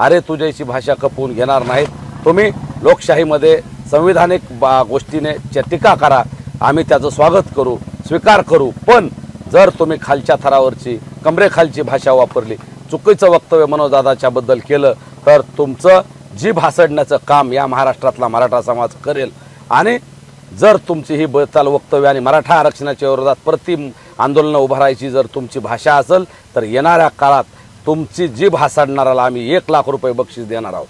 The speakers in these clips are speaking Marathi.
अरे तुझ्याची भाषा खपवून घेणार नाहीत तुम्ही लोकशाहीमध्ये संविधानिक बा गोष्टीने च्या टीका करा. आम्ही त्याचं स्वागत करू स्वीकार करू. पण जर तुम्ही खालच्या थरावरची कमरेखालची भाषा वापरली चुकीचं वक्तव्य मनोजदादाच्याबद्दल केलं तर तुमचं जी भासडण्याचं काम या महाराष्ट्रातला मराठा समाज करेल. आणि जर तुमची ही बचाल वक्तव्य आणि मराठा आरक्षणाच्या विरोधात प्रति आंदोलनं उभारायची जर तुमची भाषा असेल तर येणाऱ्या काळात तुमची जीभ हासाडणाराला आम्ही एक लाख रुपये बक्षीस देणार आहोत.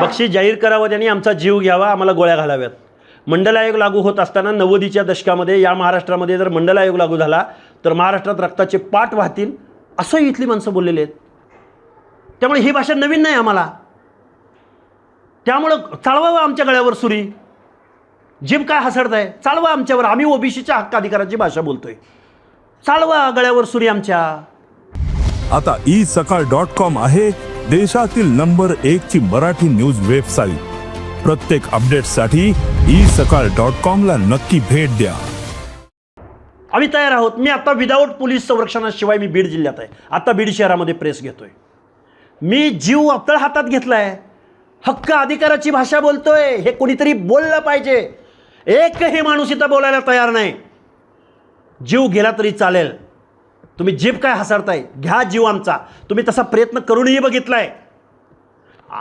बक्षीस जाहीर करावं त्यांनी आमचा जीव घ्यावा आम्हाला गोळ्या घालाव्यात. मंडल आयोग लागू होत असताना नव्वदीच्या दशकामध्ये या महाराष्ट्रामध्ये जर मंडल आयोग लागू झाला तर महाराष्ट्रात रक्ताचे पाठ वाहतील असं इथली माणसं बोललेली आहेत. त्यामुळे ही भाषा नवीन नाही आम्हाला. त्यामुळं चालवावं आमच्या गळ्यावर सुरी. जीभ काय हसडताय? चालवा आमच्यावर. आम्ही ओबीसीच्या हक्क अधिकाराची भाषा बोलतोय. चालवा गळ्यावर सुरी आमच्या. आता ई सकाळ डॉट कॉम आहे देशातील नंबर एक ची मराठी न्यूज वेबसाईट. प्रत्येक अपडेटसाठी ई सकाळ डॉट कॉम ला नक्की भेट द्या. आम्ही तयार आहोत. मी आता विदाऊट पोलीस संरक्षणाशिवाय मी बीड जिल्ह्यात आहे. आता बीड शहरामध्ये प्रेस घेतोय. मी जीव आपल्या हातात घेतलाय. हक्क अधिकाराची भाषा बोलतोय. हे कोणीतरी बोललं पाहिजे. एकही माणूस इथं बोलायला तयार नाही. जीव गेला तरी चालेल. तुम्ही जीभ काय हसरताय घ्या जीव आमचा. तुम्ही तसा प्रयत्न करूनही बघितलाय.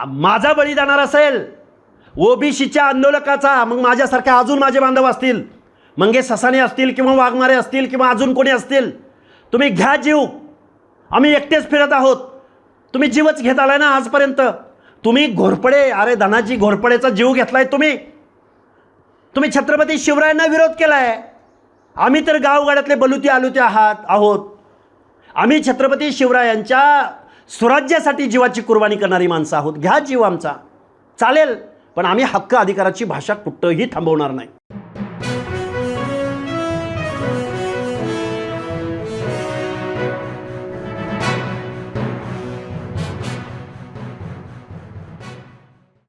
माझा बळी जाणार असेल. ओबीसीच्या आंदोलकाचा. मग माझ्यासारख्या अजून माझे बांधव असतील. मंगे ससाने असतील किंवा वाघमारे असतील किंवा अजून कोणी असतील. तुम्ही घ्या जीव. आम्ही एकटेच फिरत आहोत. तुम्ही जीवच घेत आलाय ना आजपर्यंत. तुम्ही घोरपडे. अरे धनाजी घोरपडेचा जीव घेतलाय तुम्ही. तुम्ही छत्रपती शिवरायांना विरोध केलाय. आम्ही तर गावगाड्यातले बलुते आलुते आहात आहोत. आम्ही छत्रपती शिवरायांच्या स्वराज्यासाठी जीवाची कुर्बानी करणारी माणसं आहोत. घ्या जीव आमचा. चालेल पण आम्ही हक्क अधिकाराची भाषा कुठंही थांबवणार नाही.